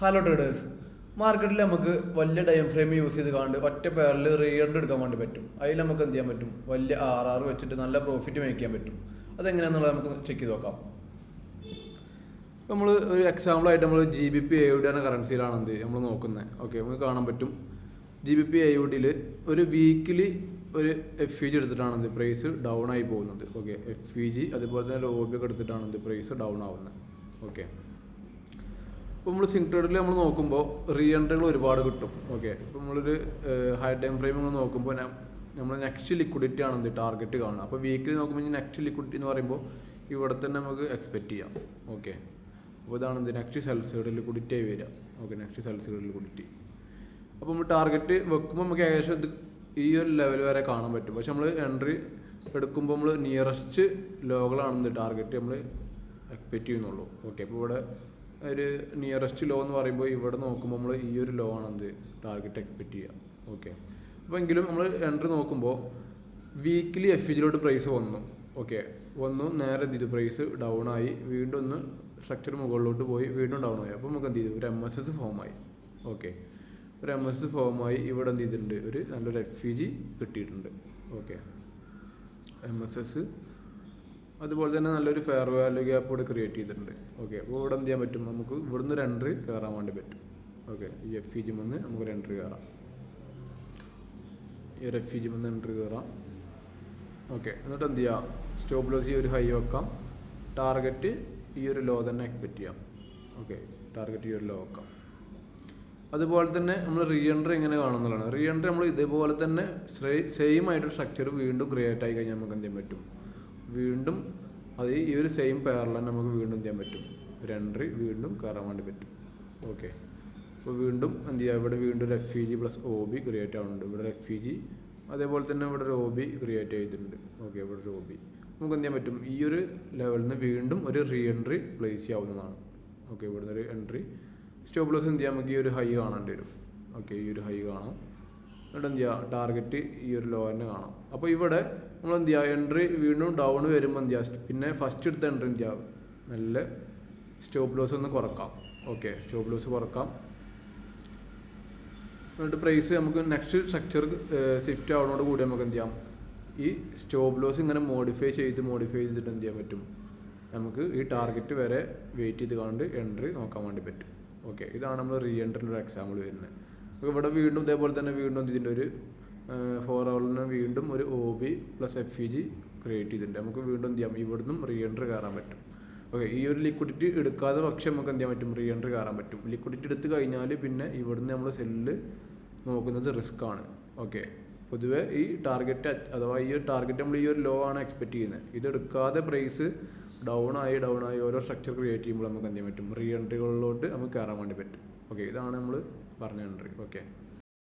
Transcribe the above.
Hello traders മാർക്കറ്റിൽ നമുക്ക് വലിയ ടൈം ഫ്രെയിം യൂസ് ചെയ്ത് കാണ്ട് ഒറ്റ പേരിൽ റീഎൻഡ് എടുക്കാൻ വേണ്ടി പറ്റും. അതിൽ നമുക്ക് എന്ത് ചെയ്യാൻ പറ്റും? വലിയ ആർ ആർ വെച്ചിട്ട് നല്ല പ്രോഫിറ്റ് മേക്ക് ചെയ്യാൻ പറ്റും. അതെങ്ങനെയാണെന്നുള്ളത് നമുക്ക് ചെക്ക് ചെയ്ത് നോക്കാം. നമ്മൾ ഒരു എക്സാമ്പിൾ ആയിട്ട് നമ്മൾ ജി ബി പി എയുടെ കറൻസിയിലാണ് എന്ത് നമ്മൾ നോക്കുന്നത് ഓക്കെ നമുക്ക് കാണാൻ പറ്റും. ജി ബി പി ഐഡിയിൽ ഒരു വീക്കിലി ഒരു എഫ് ഇ ജി എടുത്തിട്ടാണ് എന്ത് പ്രൈസ് ഡൗൺ ആയി പോകുന്നത്. ഓക്കെ എഫ് ഇ ജി അതുപോലെ തന്നെ ലോബിയൊക്കെ എടുത്തിട്ടാണ് എന്ത് പ്രൈസ് ഡൗൺ ആവുന്നത് ഓക്കെ ഇപ്പോൾ നമ്മൾ സിങ്ക് ട്രേഡിൽ നമ്മൾ നോക്കുമ്പോൾ റീ എൻട്രികൾ ഒരുപാട് കിട്ടും. ഓക്കെ ഇപ്പോൾ നമ്മളൊരു ഹൈ ടൈം ഫ്രെയിം നമ്മൾ നോക്കുമ്പോൾ നമ്മൾ നെക്സ്റ്റ് ലിക്വിഡിറ്റി ആണ് എന്ത് ടാർഗറ്റ് കാണുക. അപ്പോൾ വീക്കിലി നോക്കുമ്പോൾ നെക്സ്റ്റ് ലിക്വിഡിറ്റി എന്ന് പറയുമ്പോൾ ഇവിടെ തന്നെ നമുക്ക് എക്സ്പെക്റ്റ് ചെയ്യാം. ഓക്കെ അപ്പോൾ ഇതാണ് എന്ത്? നെക്സ്റ്റ് സെൽ ലിക്വിഡിറ്റി ആയി വരിക. ഓക്കെ നെക്സ്റ്റ് സെൽ ലിക്വിഡിറ്റി അപ്പോൾ നമ്മൾ ടാർഗറ്റ് വെക്കുമ്പോൾ നമുക്ക് ഏകദേശം ഇത് ഈ ഒരു ലെവൽ വരെ കാണാൻ പറ്റും. പക്ഷെ നമ്മൾ എൻട്രി എടുക്കുമ്പോൾ നമ്മൾ നിയറസ്റ്റ് ലോകളാണെന്ന് ടാർഗറ്റ് നമ്മൾ എക്സ്പെക്റ്റ് ചെയ്യുന്നുള്ളൂ. ഓക്കെ അപ്പോൾ ഇവിടെ ഒരു നിയറസ്റ്റ് ലോ എന്ന് പറയുമ്പോൾ ഇവിടെ നോക്കുമ്പോൾ നമ്മൾ ഈ ഒരു ലോ ആണ് എന്ത്? ടാർഗറ്റ് എക്സ്പെക്റ്റ് ചെയ്യുക ഓക്കെ അപ്പോൾ എങ്കിലും നമ്മൾ എൻട്രി നോക്കുമ്പോൾ വീക്കിലി എഫ് ലോട്ട് പ്രൈസ് വന്നു. ഓക്കെ വന്നു നേരെ എന്ത് ചെയ്തു? പ്രൈസ് ഡൗൺ ആയി. വീണ്ടും ഒന്ന് സ്ട്രക്ചർ മുകളിലോട്ട് പോയി. വീണ്ടും ഡൗൺ ആയി. അപ്പോൾ നമുക്ക് എന്ത് ചെയ്തു? ഒരു എം എസ് എസ് ഫോമായി ഓക്കെ ഒരു എം എസ് ഫോമായി ഇവിടെ എന്ത് ചെയ്തിട്ടുണ്ട്? ഒരു നല്ലൊരു എഫ് ജി കിട്ടിയിട്ടുണ്ട്. ഓക്കെ എം എസ് എസ് അതുപോലെ തന്നെ നല്ലൊരു ഫെയർ വാല്യൂ ഗ്യാപ്പ് ഇവിടെ ക്രിയേറ്റ് ചെയ്തിട്ടുണ്ട്. ഓക്കെ അപ്പോൾ ഇവിടെ എന്ത് ചെയ്യാൻ പറ്റും? നമുക്ക് ഇവിടുന്ന് എൻട്രി കയറാൻ വേണ്ടി പറ്റും. ഓക്കെ ഈ എഫ് ഇ ജി മുന്ന് നമുക്കൊരു എൻട്രി കയറാം. ഈ ഒരു എഫ് ഇ ജി മുന്ന് എൻട്രി കയറാം. ഓക്കെ എന്നിട്ട് എന്ത് ചെയ്യാം? സ്റ്റോപ്പ് ലോസ് ഈ ഒരു ഹൈ വെക്കാം. ടാർഗറ്റ് ഈ ഒരു ലോ തന്നെ എക്സ്പെക്റ്റ് ചെയ്യാം. ഓക്കെ ടാർഗറ്റ് ഈ ഒരു ലോ വെക്കാം. അതുപോലെ തന്നെ നമ്മൾ റീ എൻട്രി എങ്ങനെ കാണുന്നതാണ് റീ എൻട്രി നമ്മൾ ഇതേപോലെ തന്നെ സെയിം ആയിട്ട് സ്ട്രക്ചർ വീണ്ടും ക്രിയേറ്റ് ആയി കഴിഞ്ഞാൽ നമുക്ക് എന്ത് ചെയ്യാൻ പറ്റും? വീണ്ടും അത് ഈ ഒരു സെയിം പെയറിൽ തന്നെ നമുക്ക് വീണ്ടും ചെയ്യാൻ പറ്റും? ഒരു എൻട്രി വീണ്ടും കയറാൻ വേണ്ടി പറ്റും. ഓക്കെ അപ്പോൾ വീണ്ടും എന്ത് ചെയ്യുക ഇവിടെ വീണ്ടും ഒരു F E G plus O B create ആവുന്നുണ്ട്. ഇവിടെ ഒരു എഫ് ഇ ജി അതേപോലെ തന്നെ ഇവിടെ ഒരു ഒ ബി ക്രിയേറ്റ് ചെയ്തിട്ടുണ്ട്. ഓക്കെ ഇവിടെ ഒരു ഒ ബി നമുക്ക് എന്ത് ചെയ്യാൻ പറ്റും? ഈ ഒരു ലെവലിൽ നിന്ന് വീണ്ടും ഒരു റീ എൻട്രി പ്ലേസ് ചെയ്യാവുന്നതാണ്. ഓക്കെ ഇവിടുന്ന് ഒരു എൻട്രി സ്റ്റോപ്പ് ലോസ് എന്ത് ചെയ്യാം? നമുക്ക് ഈ ഒരു ഹൈ കാണേണ്ടി വരും. ഓക്കെ ഈ ഒരു ഹൈ കാണാം. എന്നിട്ട് എന്ത് ചെയ്യുക ടാർഗറ്റ് ഈ ഒരു ലോ തന്നെ കാണാം. അപ്പോൾ ഇവിടെ നമ്മൾ എന്ത് ചെയ്യുക എൻട്രി വീണ്ടും ഡൗൺ വരുമ്പോൾ എന്ത് ചെയ്യുക പിന്നെ ഫസ്റ്റ് എടുത്ത എൻട്രി എന്ത് ചെയ്യുക നല്ല സ്റ്റോപ്പ് ലോസ് ഒന്ന് കുറക്കാം. ഓക്കെ സ്റ്റോപ്പ് ലോസ് കുറക്കാം. എന്നിട്ട് പ്രൈസ് നമുക്ക് നെക്സ്റ്റ് സ്ട്രക്ചർ ഷിഫ്റ്റ് ആവുന്നതോട് കൂടി നമുക്ക് എന്ത് ചെയ്യാം ഈ സ്റ്റോപ്പ് ലോസ് ഇങ്ങനെ മോഡിഫൈ ചെയ്ത് മോഡിഫൈ ചെയ്തിട്ട് എന്ത് ചെയ്യാൻ പറ്റും? നമുക്ക് ഈ ടാർഗറ്റ് വരെ വെയിറ്റ് ചെയ്ത് കണ്ട് എൻട്രി നോക്കാൻ വേണ്ടി പറ്റും. ഓക്കെ ഇതാണ് നമ്മൾ റീ എൻട്രിന്റെ ഒരു എക്സാമ്പിൾ വരുന്നത്. ഇവിടെ വീണ്ടും ഇതേപോലെ തന്നെ വീണ്ടും ഇതിന്റെ ഒരു ഫോർ അവറിന് വീണ്ടും ഒരു O B plus F E G create ചെയ്തിട്ടുണ്ട്. നമുക്ക് വീണ്ടും എന്ത് ചെയ്യാം? ഇവിടുന്നും റീ എൻട്രി കയറാൻ പറ്റും. ഓക്കെ ഈ ഒരു ലിക്വിഡിറ്റി എടുക്കാതെ പക്ഷേ നമുക്ക് എന്ത് ചെയ്യാൻ പറ്റും? റീ എൻട്രി കയറാൻ പറ്റും. ലിക്വിഡിറ്റി എടുത്ത് കഴിഞ്ഞാൽ പിന്നെ ഇവിടുന്ന് നമ്മൾ സെല്ല് നോക്കുന്നത് റിസ്ക് ആണ്. ഓക്കെ പൊതുവേ ഈ ടാർഗറ്റ് അഥവാ ഈ ഒരു ടാർഗറ്റ് നമ്മൾ ഈ ഒരു ലോ ആണ് എക്സ്പെക്ട് ചെയ്യുന്നത്. ഇത് എടുക്കാതെ പ്രൈസ് ഡൗൺ ആയി ഡൗൺ ആയി ഓരോ സ്ട്രക്ചർ ക്രിയേറ്റ് ചെയ്യുമ്പോൾ നമുക്ക് എന്ത് ചെയ്യാൻ പറ്റും? റീ എൻട്രികളിലോട്ട് നമുക്ക് കയറാൻ വേണ്ടി പറ്റും. ഓക്കെ ഇതാണ് നമ്മൾ പറഞ്ഞ എൻട്രി ഓക്കെ